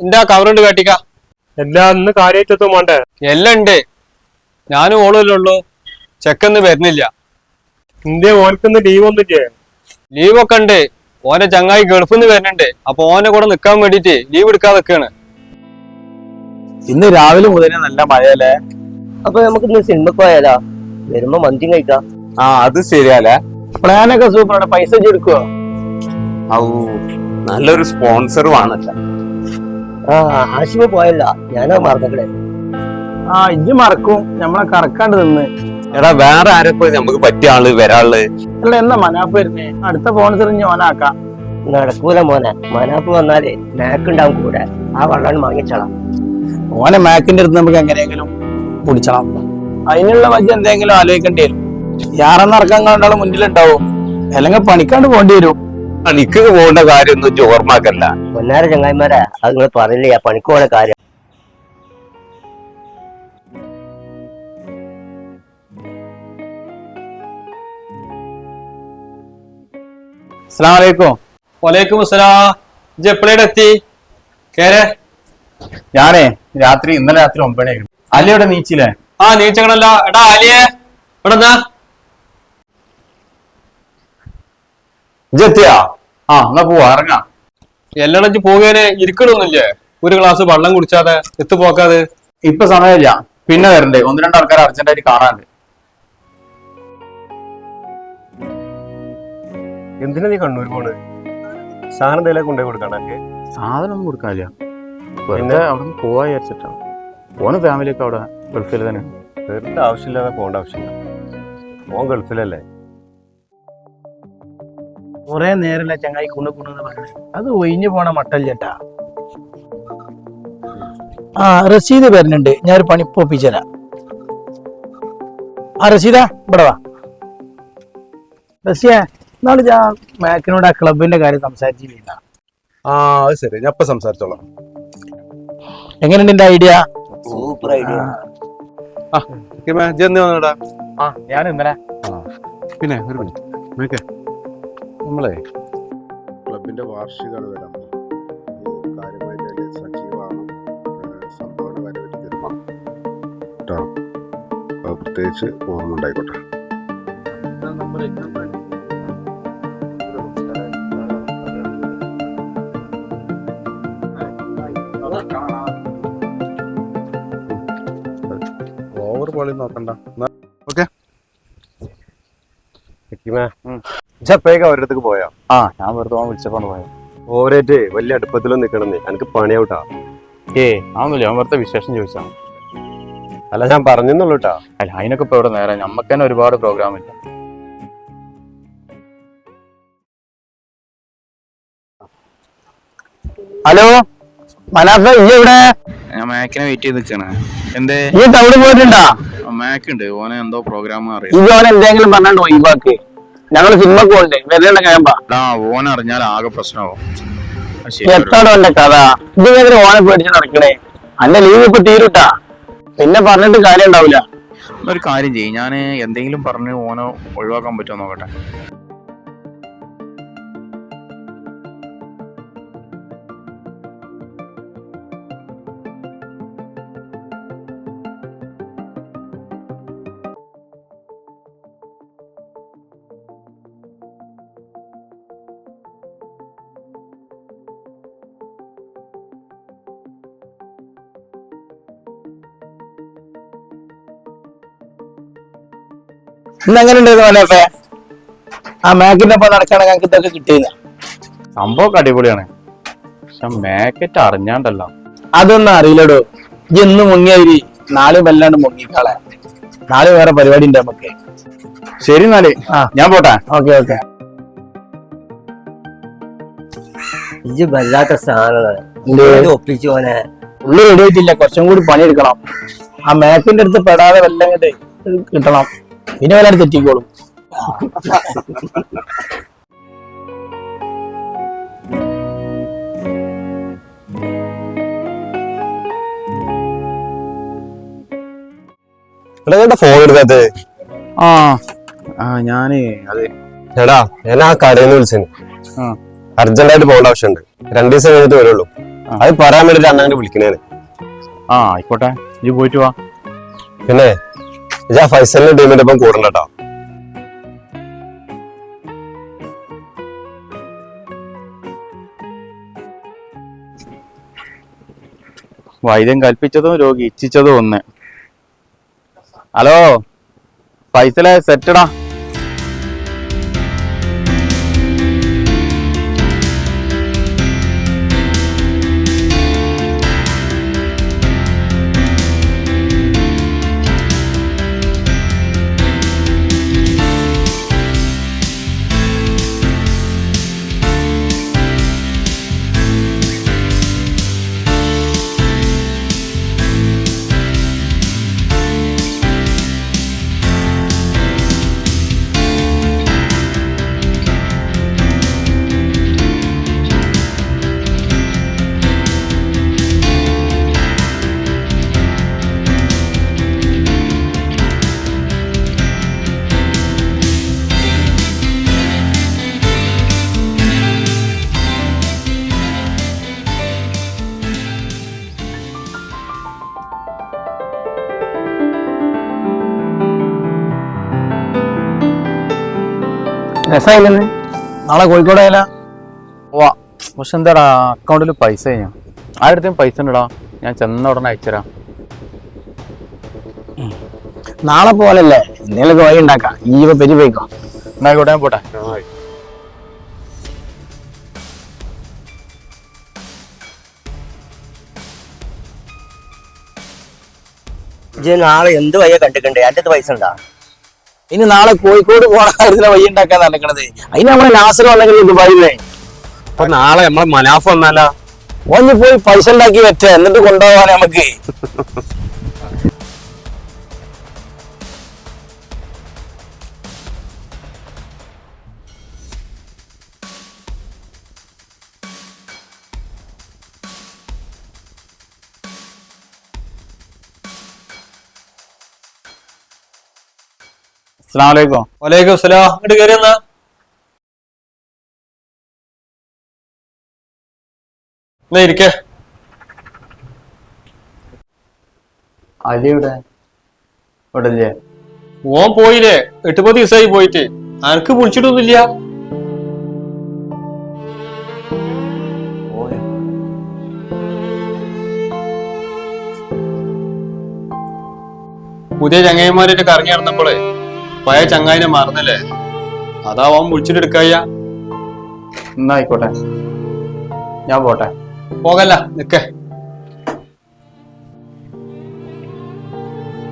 എന്റെ കവറുണ്ട് കാട്ടിക്ക? എല്ലാം അന്ന് വേണ്ടേ? എല്ലാം ഉണ്ട്. ഞാനും ഓളല്ലേ ഉള്ളൂ. ചെക്കന്ന് വരുന്നില്ല. ഇന്ത്യ ഓനക്കൊന്ന് ലീവ് ഒന്നും ചെയ്യേ ലീവൊക്കെ ഉണ്ട്. ഓനെ ചങ്ങായി ഗൾഫിൽ നിന്ന് വരുന്നുണ്ട്. അപ്പൊ ഓനെ കൂടെ നിക്കാൻ വേണ്ടിട്ട് ലീവ് എടുക്കാതെ നിക്കാണ്. ഇന്ന് രാവിലെ മുതലേ നല്ല മഴയല്ലേ? അപ്പൊ നമുക്ക് ഇന്ന് സിനിമക്ക് പോയാലോ? വരുമ്പോ മന്തിയും കഴിക്കാം. ആ അത് ശരിയാലേ. പ്ലാനൊക്കെ സൂപ്പറാണ് പൈസ ചെടുക്കുവോ ഔ നല്ലൊരു സ്പോൺസറും ആണല്ലോ ആ ആശിമ പോയല്ല. ഞാനാ മറന്നേ ആ ഇജ്ജ് മറക്കും. നമ്മളെ കറക്കാണ്ട് നിന്ന്. എടാ വേറെ ആരൊക്കെ നമുക്ക് പറ്റിയ ആൾ വരാൾ അല്ല എന്നാ മനാപ്പ് വരുന്നേ? അടുത്ത സ്പോൺസർ ഇനി ഓനാക്കാം. നടക്കൂല മോനെ. മനാപ്പ് വന്നാലേ മാക്കുണ്ടാവും കൂടെ. ആ വള്ളം വാങ്ങിച്ചോളാം. ഓനെ മാക്കിന്റെ അടുത്ത് നമുക്ക് എങ്ങനെയെങ്കിലും കുടിച്ചണം അതിനുള്ള വജ്ജ എന്തെങ്കിലും ആലോചിക്കേണ്ടി വരും. യാറെന്ന് കണ്ടാളും കണ്ടാലും മുന്നിലുണ്ടാവും. അല്ലെങ്കിൽ പണിക്കാണ്ട് പോകേണ്ടി വരും. പണിക്ക് പോകേണ്ട കാര്യമൊന്നും ചോർമാക്കല്ല പൊന്നാര ചങ്ങായിമാരെ അത് നിങ്ങൾ പറയില്ലേ ആ പണിക്ക് പോണ കാര്യം. അസ്സലാമലൈക്കും. വലൈക്കും അസ്സലാം. ഇജ്ജ് എപ്പോഴേടെ എത്തി? കേരെ ഞാനേ രാത്രി ഇന്നലെ രാത്രി ഒമ്പതേ അല്ലയുടെ നീച്ചില്ലേ? ആ നീച്ചങ്ങനല്ല. എടാ ആലിയെ ഇവിടെ ഇജ്ജെത്തിയാ ആ എന്നാ പോവാ ഇറങ്ങാം. എല്ലാം ഇജ്ജ് പോകാന് ഇരിക്കണമൊന്നുമില്ലേ ഒരു ഗ്ലാസ് വെള്ളം കുടിച്ചാതെ എത്തു പോക്കാതെ ഇപ്പൊ സമയമില്ല. പിന്നെ വരണ്ടേ? ഒന്ന് രണ്ട് ആൾക്കാർ അർജന്റായിട്ട് കാണാനുണ്ട്. എന്തിനാ നീ കണ്ണൂർ പോണ് സാധനം എന്തെങ്കിലും കൊണ്ടുപോയി കൊടുക്കണൊക്കെ സാധനം ഒന്നും കൊടുക്കാനില്ല. പിന്നെ? അവിടെ നിന്ന് പോവാ വിചാരിച്ചിട്ടാണ്. ഓന് ഫാമിലിയൊക്കെ അവിടെ ഗൾഫിൽ തന്നെ. വെറുതെ ആവശ്യമില്ലാതെ പോകേണ്ട ആവശ്യമില്ല. ഓൻ ഗൾഫിലല്ലേ? കുറെ നേരല്ല ചങ്ങായി കുണു കുണെന്ന് പറയണേ അത് ഒഴിഞ്ഞു പോണ മട്ടല്ലേട്ടാ. ആ റസീദ് വരുന്നുണ്ട്. ഞാനൊരു പണി പൊപ്പിച്ചരാം. ആ റസീദ ഇവിടെ വാ. റസിയ നാളെ ഞാൻ മാക്കിനോട് ആ ക്ലബിന്റെ കാര്യം സംസാരിച്ചില്ല ആ അത് ശരി. ഞാൻ ഇപ്പൊ സംസാരിച്ചോളാം. എങ്ങനെയുണ്ട് എന്റെ ഐഡിയ? Super idea. ജന്ന് വന്നടാ. ആ ഞാൻ ഇന്നലെ. പിന്നെ ഒരു മിനിറ്റ്. നോക്കേ നമ്മളെ? ക്ലബിന്റെ വാർഷികമാണ് വരാൻ പോകുന്നത്. ഈ കാര്യമായിട്ട് അതിൽ സജീവമാണ്. ഏഹ് സംഭാവന കാര്യമായിട്ട് തീരുമാനം കേട്ടോ അത് പ്രത്യേകിച്ച് ഓർമ്മ ഉണ്ടായിക്കോട്ടെ. ഓവർ പോളി നോക്കണ്ട. ഇച്ചപ്പേക്ക് അവരുടെ അടുത്തേക്ക് പോയാ ആ ഞാൻ വെറുതെ അവൻ വിളിച്ചപ്പോ പോയാ ഓരേറ്റ് വലിയ അടുപ്പത്തിലൊന്നും നിക്കണമെന്ന് എനിക്ക് പണിയാവട്ടാ ഏ ആവുന്നില്ല അവൻ വെറുതെ വിശേഷം ചോദിച്ചാ അല്ല ഞാൻ പറഞ്ഞെന്നുള്ളൂ കേട്ടാ അല്ല അതിനൊക്കെ ഇപ്പൊ ഇവിടെ നേരെ നമുക്ക് തന്നെ ഒരുപാട് പ്രോഗ്രാം ഇല്ല ഹലോ മനാഫ ഇയ്യ ഇവിടെ ഞാൻ മാക്കിനെ വെയിറ്റ് ചെയ്ത് നിൽക്കണേ എന്തേ ഈ ടൗണിൽ പോയിട്ടുണ്ടാ മാക്ക് ഉണ്ട് ഓനെ എന്തോ പ്രോഗ്രാം അറിയാം ഇത് ഓനെ എന്തെങ്കിലും പറഞ്ഞോ ഒഴിവാക്ക് ഞങ്ങൾ സിനിമക്ക് പോകണ്ടേ? വെറുതെ കഴിയുമ്പോ അറിഞ്ഞാൽ ആകെ പ്രശ്നമാവും. എത്താടോ എന്റെ കഥ? ഇത് ഓനെ പേടിച്ച് നടക്കണേ. അന്റെ ലീവ് ഇപ്പൊ തീരുട്ടാ. പിന്നെ പറഞ്ഞിട്ട് കാര്യം ഉണ്ടാവില്ല ഒരു കാര്യം ചെയ്യും. ഞാൻ എന്തെങ്കിലും പറഞ്ഞ് ഓനെ ഒഴിവാക്കാൻ പറ്റുമോ നോക്കട്ടെ. ഇന്ന് എങ്ങനെ ഉണ്ടായിരുന്നു മനാഫേ ആ ഒപ്പം ഞങ്ങൾക്ക് ഇതൊക്കെ സംഭവം അടിപൊളിയാണ്. പക്ഷെ മാക്കറ്റ് അറിഞ്ഞാണ്ടല്ലോ. അതൊന്നും അറിയില്ലടോ. ഇജ്ജ് ഇന്ന് മുങ്ങിയായി നാളെ വല്ലാണ്ട് മുങ്ങിക്കാളെ. നാളെ വേറെ പരിപാടി ഉണ്ട് നമുക്ക്. ശരി എന്നാൽ. ആ. ഞാൻ പോട്ടെ. Okay okay. വല്ലാത്ത സാധനമാണ്. ഒപ്പിച്ചു പോനെ ഉള്ളി റെഡി ആയിട്ടില്ല. കുറച്ചും കൂടി പണിയെടുക്കണം. ആ മേക്കിന്റെ അടുത്ത് പെടാതെ വല്ലങ്ങട്ട് കിട്ടണം. പിന്നെ വല്ലാണ്ട് തെറ്റിക്കോളും. എടാ ഫോൺ എടുക്കാത്ത? ആ ആ ഞാൻ അത്. എടാ ഞാൻ ആ കടയിൽ നിന്ന് വിളിച്ചു ആ. അർജന്റായിട്ട് പോകേണ്ട ആവശ്യമുണ്ട്. രണ്ടു ദിവസം കഴിഞ്ഞിട്ട് വരുള്ളൂ. അത് പറയാൻ വേണ്ടിട്ട് അണ്ണാനെ വിളിക്കണേ ആ ആയിക്കോട്ടെ. ഇജ്ജ് പോയിട്ട് വാ. പിന്നെ? ഇജാ ഫൈസലിന്റെ ടീമിന്റെ ഒപ്പം കൂടണ്ട കേട്ടോ. വൈദ്യം കൽപ്പിച്ചതും രോഗി ഇച്ഛിച്ചതും ഒന്ന്. ഹലോ ഫൈസലെ സെറ്റടാ രസമായില്ലേ നാളെ കോഴിക്കോട് ആയാലോ വാ പക്ഷെ എന്താടാ അക്കൗണ്ടിൽ പൈസ ഞാൻ ആരുടെ പൈസ ഉണ്ടടാ. ഞാൻ ചെന്ന ഉടനെ അയച്ചുതരാം. നാളെ പോലല്ലേ എന്തെങ്കിലുമൊക്കെ വഴി ഉണ്ടാക്കാം. ഈ പെരി പോയിക്കോ. എന്നായിക്കോട്ടെ ഞാൻ പോട്ടെ. ഇജ്ജ് നാളെ എന്ത് വയ്യ കണ്ടിക്കണ്ടേ അന്റെ പൈസ ഉണ്ടാ? ഇനി നാളെ കോഴിക്കോട് പോണ കാര്യത്തിലെ വഴി ഉണ്ടാക്കാൻ നടക്കണത്. അതിന് നമ്മളെ ലാസ്റ്റ് വന്നെങ്കിൽ ദുബായിലേ അപ്പൊ നാളെ നമ്മളെ മനാഫ് വന്നാലോ? ഒന്ന് പോയി പൈസ ഉണ്ടാക്കി വെച്ച എന്നിട്ട് കൊണ്ടുപോകാൻ നമുക്ക്. അസ്സാം വലൈക്കും അസ്സലാം. സ്ലാം അങ്ങോട്ട് കയറി എന്നാ എന്നാ ഇരിക്കേ. അലിയുടെ ഇവിടെ ഓൻ പോയില്ലേ. എട്ട് പത്ത് ദിവസമായി പോയിട്ട്. അനക്ക് വിളിച്ചിട്ടൊന്നുമില്ല. പുതിയ ചങ്ങായിമാരായിട്ട് കറങ്ങി നടന്നപ്പോളേ പഴയ ചങ്ങായിനെ മറന്നല്ലേ? അതാ അവൻ വിളിച്ചിട്ട് എടുക്കായ്യ എന്നായിക്കോട്ടെ ഞാൻ പോട്ടെ. പോകല്ല നിക്കേ.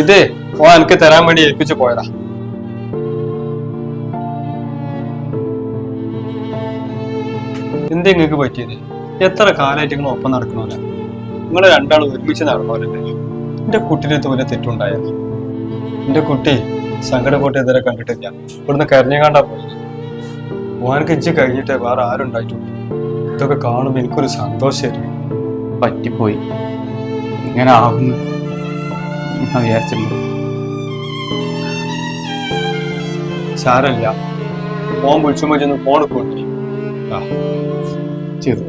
ഇത് ഓ എനിക്ക് തരാൻ വേണ്ടി ഏൽപ്പിച്ചു പോയതാ. എന്താ നിങ്ങൾക്ക് പറ്റിയത്? എത്ര കാലമായിട്ട് നിങ്ങൾ ഒപ്പം നടക്കണമല്ല നിങ്ങൾ രണ്ടാളും ഒരുമിച്ച് നടന്നവരല്ലേ എന്റെ കുട്ടിയുടെ തോലെ തെറ്റുണ്ടായത്. എന്റെ കുട്ടി സങ്കടപ്പെട്ട് ഇതുവരെ കണ്ടിട്ടില്ല. ഇവിടുന്ന് കരഞ്ഞുകാണ്ടാ പോയത്. ഓനക്ക് ഇഞ്ചി കഴിഞ്ഞിട്ട് വേറെ ആരും ഉണ്ടായിട്ടുണ്ട് ഇതൊക്കെ കാണുമ്പോൾ എനിക്കൊരു സന്തോഷമായിരുന്നു പറ്റിപ്പോയി. ഇങ്ങനെ ആവുന്നു. ഞാൻ വിചാരിച്ചില്ല സാരല്ല. ഫോൺ വിളിച്ചുമ്പോ ചെന്ന് ഫോൺ കൊണ്ടു ചെയ്തു.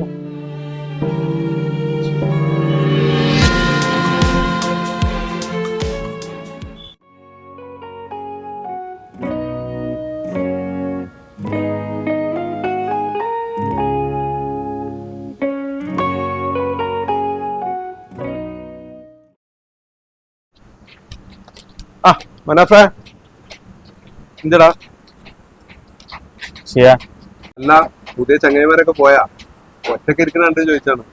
മനാഫേ? എന്തിടാ? ചെയ്യാ. അല്ല പുതിയ ചങ്ങായിമാരൊക്കെ പോയാ. ഒറ്റയ്ക്ക് ഇരിക്കണുണ്ട് ചോദിച്ചാണ്.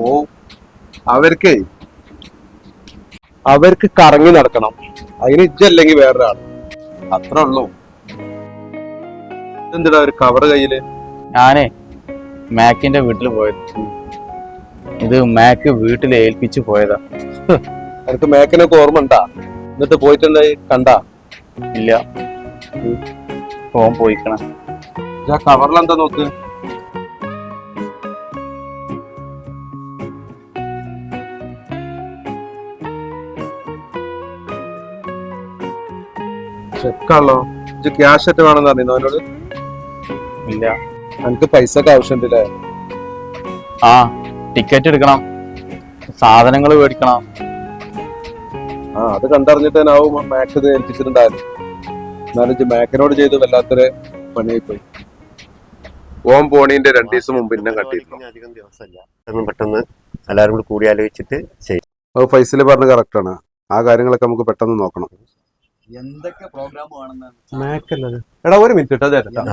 ഓ അവർക്കേ അവർക്ക് കറങ്ങി നടക്കണം. അതിന് ഇജ്ജല്ലെങ്കിൽ വേറൊരാൾ അത്ര ഉള്ളൂ. എന്തിടാ ഒരു കവർ കയ്യിൽ? ഞാനേ മാക്കിന്റെ വീട്ടിൽ പോയത്. ഇത് മാക്ക് വീട്ടിൽ ഏൽപ്പിച്ചു പോയതാ. എനിക്ക് മാക്കിനൊക്കെ ഓർമ്മ ഉണ്ടാ? എന്നിട്ട് പോയിട്ടുണ്ടായി കണ്ട? ഇല്ല. ഫോൺ പോയിക്കണ. ആ കവറിൽ എന്താ നോക്ക്? ചെക്കാണല്ലോ. ഇത് ക്യാഷ് ആയിട്ട് വേണമെന്ന് പറഞ്ഞു അവനോട്? ഇല്ല. എനിക്ക് പൈസ ഒക്കെ ആവശ്യമുണ്ടല്ലേ? ആ ടിക്കറ്റ് എടുക്കണം. സാധനങ്ങൾ മേടിക്കണം. ആ അത് കണ്ടറിഞ്ഞിട്ടാവും മാക്സ് ഇത് ഏൽപ്പിച്ചിട്ടുണ്ടായിരുന്നു എന്നാലും മാക്കിനോട് ചെയ്ത് വല്ലാത്തൊരു പണിയായി പോയി ഓം പോണീന്റെ രണ്ടു ദിവസം മുമ്പ് എന്നെ കണ്ടിരുന്നു? അധികം ദിവസമല്ല. പെട്ടെന്ന് പെട്ടെന്ന് എല്ലാവരും കൂടി കൂടിയാലോചിച്ചിട്ട് ചെയ്യും. അത് ഫൈസൽ പറഞ്ഞ ആണ്. ആ കാര്യങ്ങളൊക്കെ നമുക്ക് പെട്ടെന്ന് നോക്കണം. എന്തൊക്കെ പ്രോഗ്രാം ആണെന്ന് മാക്കല്ലത് എടാ ഒരു മിനിറ്റ് കേട്ടോ ചേട്ടാ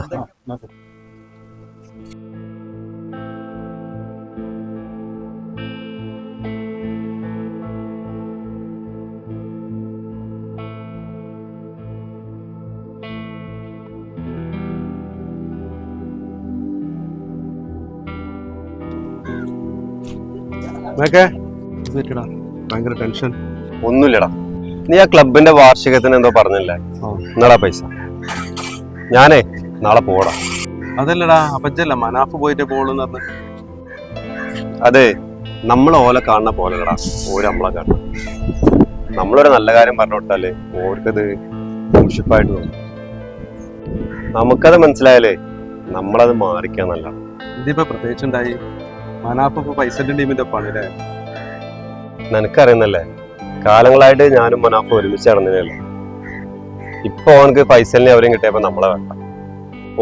ഭയങ്കര ടെൻഷൻ. ഒന്നുമില്ലടാ. നീ ആ ക്ലബിന്റെ വാർഷികത്തിന് എന്തോ പറഞ്ഞില്ലേ? എന്നാടാ പൈസ. ഞാനേ നാളെ പോടാ. അതല്ലടാ അപ്പച്ചല്ല മനാഫ് പോയിട്ട് പോളെന്ന് പറഞ്ഞു. അതെ നമ്മൾ ഓല കാണുന്ന പോലെടാ ഓര് നമ്മളെ കാണണം നമ്മളൊരു നല്ല കാര്യം പറഞ്ഞോട്ടാലേ ഓർക്കത് മുഷിപ്പായിട്ട് തോന്നും. നമുക്കത് മനസ്സിലായാലേ നമ്മളത് മാറിക്കാൻ നല്ല ഇതിപ്പോ പ്രത്യേകിച്ച് ഉണ്ടായി മനാഫ് നിനക്കറിയുന്നല്ലേ? കാലങ്ങളായിട്ട് ഞാനും മനാഫ് ഒരുമിച്ച് നടന്നതല്ലേ ഇപ്പൊ ഓനക്ക് ഫൈസലിനെ അവരെയും കിട്ടിയപ്പോ നമ്മളെ വേണ്ട.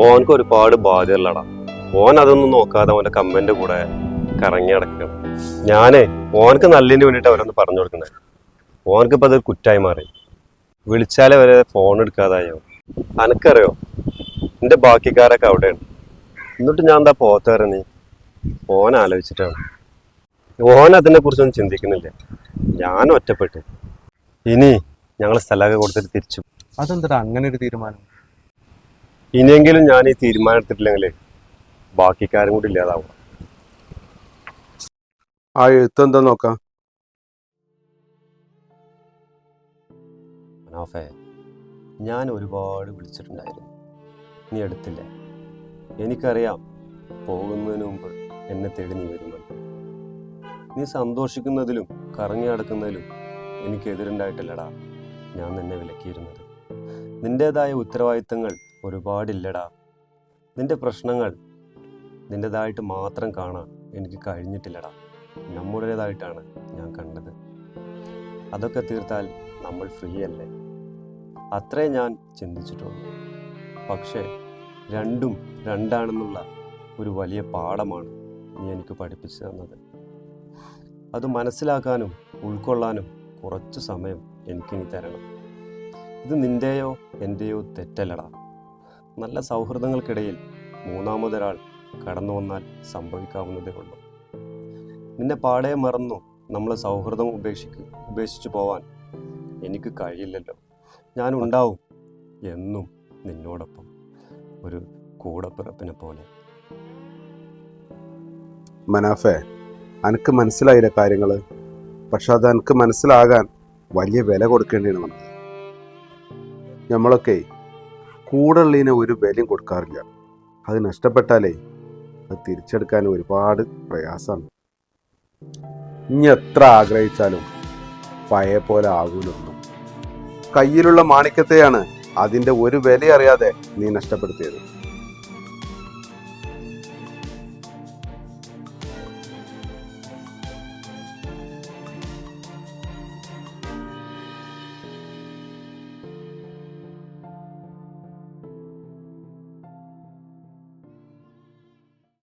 ഓനക്ക് ഒരുപാട് ബാധ്യതകളടാ. ഓൻ അതൊന്നും നോക്കാതെ ഓന്റെ കമ്മന്റെ കൂടെ കറങ്ങി നടക്കണം ഞാനേ ഓനക്ക് നല്ലതിന് വേണ്ടിട്ട് അവരൊന്ന് പറഞ്ഞു കൊടുക്കണേ ഓനക്ക് ഇപ്പൊ അതൊരു കുറ്റായി മാറി. വിളിച്ചാലേ വരെ ഫോൺ എടുക്കാതായോ? അനക്കറിയോ? എന്റെ ബാക്കിക്കാരൊക്കെ അവിടെയാണ്. എന്നിട്ട് ഞാൻ എന്താ പോത്തേറെ നീ ഓൻ ആലോചിച്ചിട്ടാണ് ഓൻ അതിനെ കുറിച്ചൊന്നും ചിന്തിക്കുന്നില്ല. ഞാൻ ഒറ്റപ്പെട്ടു. ഇനി ഞങ്ങൾ സ്ഥലമൊക്കെ കൊടുത്തിട്ട് തിരിച്ചു. അതെന്താ അങ്ങനെ ഒരു തീരുമാനം? ഇനിയെങ്കിലും ഞാൻ ഈ തീരുമാനം എടുത്തിട്ടില്ലെങ്കിൽ ബാക്കിക്കാരും കൂടി ഇല്ലാതാവും. ആ എഴുത്ത് എന്താ നോക്കാം? മനാഫേ ഞാൻ ഒരുപാട് വിളിച്ചിട്ടുണ്ടായിരുന്നു. നീ എടുത്തില്ല? എനിക്കറിയാം പോകുന്നതിന് മുമ്പ് എന്നെ തേടി നീ വരുമെന്ന് നീ സന്തോഷിക്കുന്നതിലും കറങ്ങി നടക്കുന്നതിലും എനിക്കെതിരുണ്ടായിട്ടില്ലടാ ഞാൻ നിന്നെ വിലക്കിയിരുന്നത്. നിന്റേതായ ഉത്തരവാദിത്തങ്ങൾ ഒരുപാടില്ലടാ. നിന്റെ പ്രശ്നങ്ങൾ നിന്റേതായിട്ട് മാത്രം കാണാൻ എനിക്ക് കഴിഞ്ഞിട്ടില്ലടാ. നമ്മുടേതായിട്ടാണ് ഞാൻ കണ്ടത്. അതൊക്കെ തീർത്താൽ നമ്മൾ ഫ്രീ അല്ലേ? അത്രേ ഞാൻ ചിന്തിച്ചിട്ടുള്ളൂ. പക്ഷേ രണ്ടും രണ്ടാണെന്നുള്ള ഒരു വലിയ പാഠമാണ് നീ എനിക്ക് പഠിപ്പിച്ചു തന്നത്. അത് മനസ്സിലാക്കാനും ഉൾക്കൊള്ളാനും കുറച്ച് സമയം എനിക്കിനി തരണം. ഇത് നിന്റെയോ എന്റെയോ തെറ്റല്ലടാ. നല്ല സൗഹൃദങ്ങൾക്കിടയിൽ മൂന്നാമതൊരാൾ കടന്നു വന്നാൽ സംഭവിക്കാവുന്നതേ ഉള്ളൂ. നിന്നെ പാടെ മറന്നു നമ്മളെ സൗഹൃദം ഉപേക്ഷിക്ക് ഉപേക്ഷിച്ചു പോവാൻ എനിക്ക് കഴിയില്ലല്ലോ. ഞാൻ ഉണ്ടാവും എന്നും നിന്നോടൊപ്പം ഒരു കൂടപ്പിറപ്പിനെ പോലെ. മനാഫെ അനക്ക് മനസ്സിലായില്ല കാര്യങ്ങൾ പക്ഷെ അത് അനക്ക് മനസ്സിലാകാൻ വലിയ വില കൊടുക്കേണ്ടിയാണ് നമുക്ക്. നമ്മളൊക്കെ കൂടുള്ളതിന് ഒരു വിലയും കൊടുക്കാറില്ല. അത് നഷ്ടപ്പെട്ടാലേ അത് തിരിച്ചെടുക്കാൻ ഒരുപാട് പ്രയാസമാണ്. ഇനി എത്ര ആഗ്രഹിച്ചാലും പഴയ പോലെ ആകൂലൊന്നും കയ്യിലുള്ള മാണിക്യത്തെയാണ് അതിന്റെ ഒരു വില അറിയാതെ നീ നഷ്ടപ്പെടുത്തിയത്.